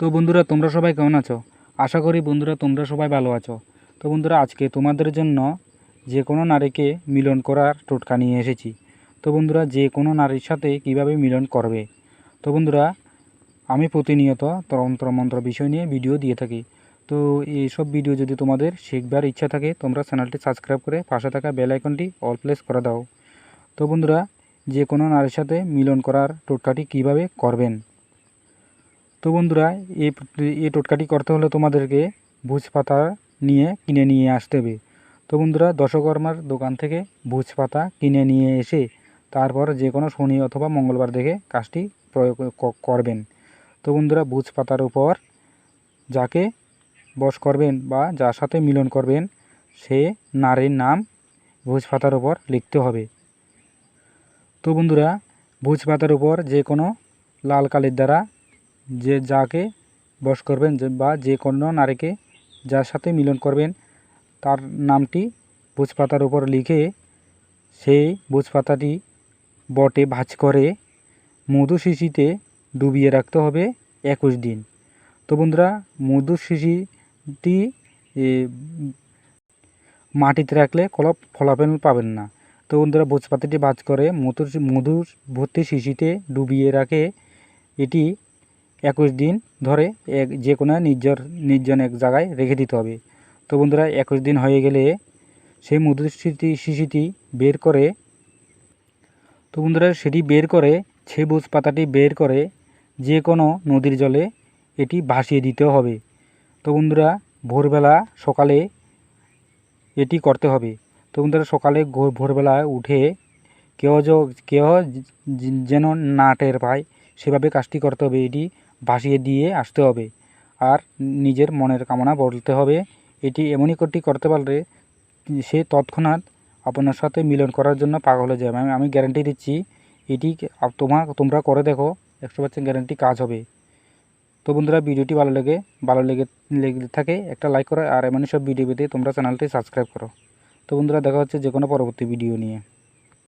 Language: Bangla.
তো বন্ধুরা, তোমরা সবাই কেমন আছো? আশা করি বন্ধুরা, তোমরা সবাই ভালো আছো। তো বন্ধুরা, আজকে তোমাদের জন্য যে কোনো নারীকে মিলন করার টোটকা নিয়ে এসেছি। তো বন্ধুরা যে কোনো নারীর সাথে কীভাবে মিলন করবে? তো বন্ধুরা, আমি প্রতিনিয়ত তন্ত্র মন্ত্র বিষয় নিয়ে ভিডিও দিয়ে থাকি। তো এইসব ভিডিও যদি তোমাদের শিখবার ইচ্ছা থাকে, তোমরা চ্যানেলটি সাবস্ক্রাইব করে পাশে থাকা বেল আইকনটি অল প্লেস করে দাও। তো বন্ধুরা যে কোনো নারীর সাথে মিলন করার টোটকাটি কীভাবে করবেন? তো বন্ধুরা এই এই টোটকাটি করতে হলে তোমাদেরকে ভুজ পাতা নিয়ে কিনে নিয়ে আসতে হবে। তো বন্ধুরা, দশকর্মার দোকান থেকে ভুজ পাতা কিনে নিয়ে এসে তারপর যে কোনো শনি অথবা মঙ্গলবার দেখে কাজটি প্রয়োগ করবেন। তো বন্ধুরা ভুজ পাতার উপর যাকে বস করবেন বা যার সাথে মিলন করবেন, সে নারীর নাম ভুজ পাতার উপর লিখতে হবে। তো বন্ধুরা ভুজ পাতার উপর যে কোনো লাল কালির দ্বারা যে যাকে বস করবেন বা যে কোনো নারীকে যার সাথে মিলন করবেন, তার নামটি ভোজপাতার উপর লিখে সেই ভোজপাতাটি বটে ভাঁজ করে মধু শিশিতে ডুবিয়ে রাখতে হবে একুশ দিন। তো বন্ধুরা মধু শিশিটি মাটিতে রাখলে কোনো ফলাফল পাবেন না। তো বন্ধুরা, ভোজপাতাটি ভাঁজ করে মধুর মধুর ভর্তি শিশিতে ডুবিয়ে রাখে এটি একুশ দিন ধরে এক যে কোনো নির্জন নির্জন এক জায়গায় রেখে দিতে হবে। তো বন্ধুরা, একুশ দিন হয়ে গেলে সেই মধুর স্মৃতি শিশিটি বের করে তো বন্ধুরা, সেটি বের করে সবুজ পাতাটি বের করে যে কোনো নদীর জলে এটি ভাসিয়ে দিতে হবে। তো বন্ধুরা, ভোরবেলা সকালে এটি করতে হবে। তো বন্ধুরা, সকালে ভোরবেলা উঠে কেউ কেউ যেন না টের পায়, সেভাবে কাজটি করতে হবে। এটি ভাসিয়ে দিয়ে আসতে হবে। আর নিজের মনের কামনা বলতে হবে। এটি এমনই করটি করতে পারলে সে তৎক্ষণাৎ আপনার সাথে মিলন করার জন্য পাগল হয়ে যাবে। আমি গ্যারান্টি দিচ্ছি, এটি তোমার তোমরা করে দেখো, একশো পার্সেন্ট গ্যারান্টি কাজ হবে। তো বন্ধুরা, ভিডিওটি ভালো লেগে ভালো লেগে লেগে থাকে, একটা লাইক করো, আর এমনই সব ভিডিও পেতে তোমরা চ্যানেলটি সাবস্ক্রাইব করো। তো বন্ধুরা, দেখা হচ্ছে যে কোনো পরবর্তী ভিডিও নিয়ে।